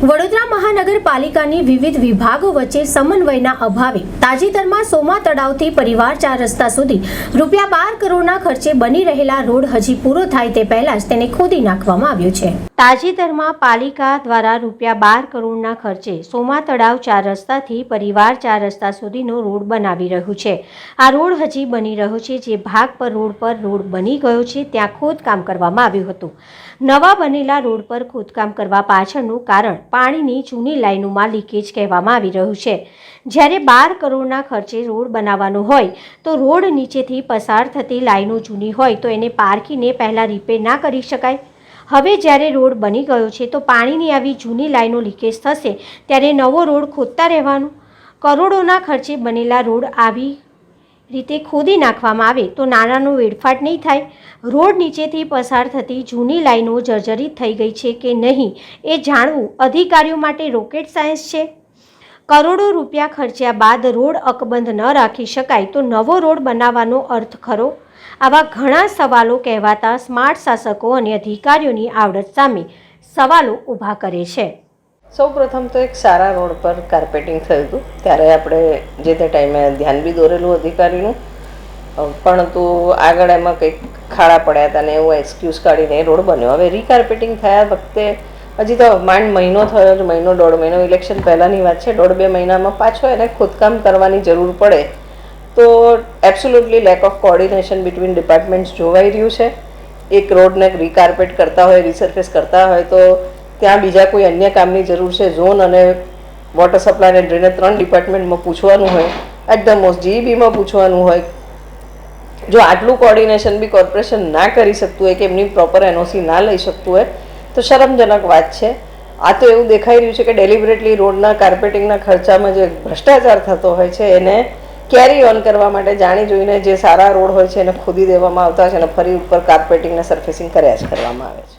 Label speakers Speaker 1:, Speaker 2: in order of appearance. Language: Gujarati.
Speaker 1: વડોદરા મહાનગરપાલિકાની વિવિધ વિભાગો વચ્ચે સમન્વયના અભાવે તાજેતરમાં સોમા તળાવથી પરિવાર ચાર રસ્તા સુધી રૂપિયા બાર કરોડના ખર્ચે બની રહેલા રોડ હજી પૂરો થાય તે પહેલા જ તેને ખોદી નાખવામાં આવ્યો છે. તાજેતરમાં પાલિકા દ્વારા રૂપિયા બાર કરોડના ખર્ચે સોમા તળાવ ચાર રસ્તાથી પરિવાર ચાર રસ્તા સુધીનો રોડ બનાવી રહ્યું છે. આ રોડ હજી બની રહ્યો છે, જે ભાગ પર રોડ પર રોડ બની ગયો છે, ત્યાં ખોદકામ કરવામાં આવ્યું હતું. નવા બનેલા રોડ પર ખોદકામ કરવા પાછળનું કારણ પાણીની જૂની લાઈનોમાં લીકેજ કહેવામાં આવી રહ્યું છે. જ્યારે બાર કરોડના ખર્ચે રોડ બનાવવાનો હોય, તો રોડ નીચેથી પસાર થતી લાઈનો જૂની હોય તો એને પારખીને પહેલાં રિપેર ના કરી શકાય. હવે જ્યારે રોડ બની ગયો છે તો પાણીની આવી જૂની લાઈનો લીકેજ થશે, ત્યારે નવો રોડ ખોદતા રહેવાનું. કરોડોના ખર્ચે બનેલા રોડ આવી રીતે ખોદી નાખવામાં આવે તો નાણાંનો વેડફાટ નહીં થાય. રોડ નીચેથી પસાર થતી જૂની લાઈનો જર્જરિત થઈ ગઈ છે કે નહીં એ જાણવું અધિકારીઓ માટે રોકેટ સાયન્સ છે. કરોડો રૂપિયા ખર્ચ્યા બાદ રોડ અકબંધ ન રાખી શકાય તો નવો રોડ બનાવવાનો અર્થ ખરો? આવા ઘણા સવાલો કહેવાતા સ્માર્ટ શાસકો અને અધિકારીઓની આવડત સામે સવાલો ઊભા કરે છે.
Speaker 2: સૌ પ્રથમ તો એક સારા રોડ પર કાર્પેટિંગ થયું હતું. ત્યારે આપણે જે તે ટાઈમે ધ્યાન બી દોરેલું અધિકારીનું. પણ પરંતુ આગળ એમાં કંઈક ખાડા પડ્યા હતા ને એવું એક્સક્યુઝ કાઢીને એ રોડ બન્યો. હવે રીકાર્પેટિંગ થયા વખતે હજી તો માંડ મહિનો થયો જ, મહિનો, દોઢ મહિનો ઇલેક્શન પહેલાંની વાત છે. દોઢ બે મહિનામાં પાછો એને ખોદકામ કરવાની જરૂર પડે. તો absolutely lack of coordination between departments જોવાઈ રહ્યું છે. એક રોડને રીકાર્પેટ કરતા હોય રિસર્ફેસ કરતા હોય, તો ત્યાં બીજા કોઈ અન્ય કામની જરૂર છે? ઝોન અને વોટર સપ્લાય અને ડ્રેનેજ ત્રણ ડિપાર્ટમેન્ટમાં પૂછવાનું હોય એટ ધ મોસ્ટ જીઈબીમાં પૂછવાનું હોય. જો આટલું કોર્ડિનેશન બી કોર્પોરેશન ના કરી શકતું હોય કે એમની પ્રોપર એનઓસી ના લઈ શકતું હોય, તો શરમજનક વાત છે. આ તો એવું દેખાઈ રહ્યું છે કે ડેલિબરેટલી રોડના કાર્પેટિંગના ખર્ચામાં જે ભ્રષ્ટાચાર થતો હોય છે, એને કેરી ઓન કરવા માટે જાણી જોઈને જે સારા રોડ હોય છે એને ખોદી દેવામાં આવતા છે અને ફરી ઉપર કાર્પેટિંગને સરફેસિંગ કર્યા જ કરવામાં આવે છે.